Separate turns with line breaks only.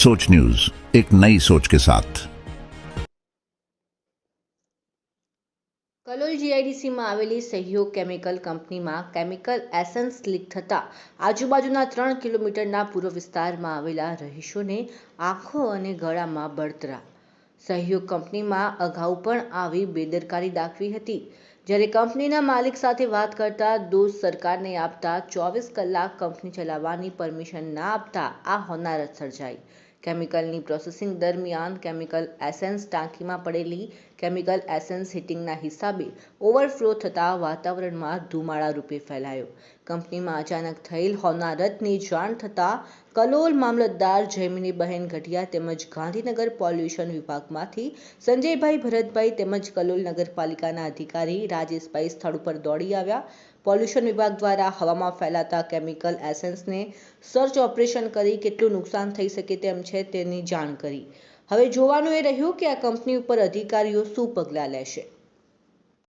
सोच न्यूज एक नई सोच के साथ
કલોલ જીઆઈડીસીમાં આવેલી સહયોગ કેમિકલ કંપનીમાં કેમિકલ એસન્સ લીક થતાં આજુબાજુના ત્રણ કિલોમીટરના પૂર્વ વિસ્તારમાં આવેલા રહીશોને આંખો અને ગળામાં બળતરા સહયોગ કંપનીમાં અગાઉ પણ આવી બેદરકારી દાખવી હતી જ્યારે કંપનીના માલિક સાથે વાત કરતા દોષ સરકારને આપતા ચોવીસ કલાક કંપની ચલાવવાની પરમિશન ના આપતા આ હોનારત સર્જાઈ કેમિકલની પ્રોસેસિંગ દરમિયાન કેમિકલ એસેન્સ ટાંકીમાં પડેલી કેમિકલ એસેન્સ હીટિંગના હિસાબે ઓવરફ્લો થતાં વાતાવરણમાં ધુમાડા રૂપે ફેલાયો. કંપનીમાં અચાનક થયેલ હોનારતની જાણ થતાં કલોલ મામલતદાર જયમિનીબહેન ઘટિયા તેમજ ગાંધીનગર પોલ્યુશન વિભાગમાંથી સંજયભાઈ ભરતભાઈ તેમજ કલોલ નગરપાલિકાના અધિકારી રાજેશભાઈ સ્થળ ઉપર દોડી આવ્યા. પોલ્યુશન વિભાગ દ્વારા હવામાં ફેલાતા કેમિકલ એસેન્સને સર્ચ ઓપરેશન કરી કેટલું નુકસાન થઈ શકે તેમ છે તેની જાણ કરી. હવે જોવાનું એ રહ્યું કે આ કંપની ઉપર અધિકારીઓ શું પગલાં લેશે.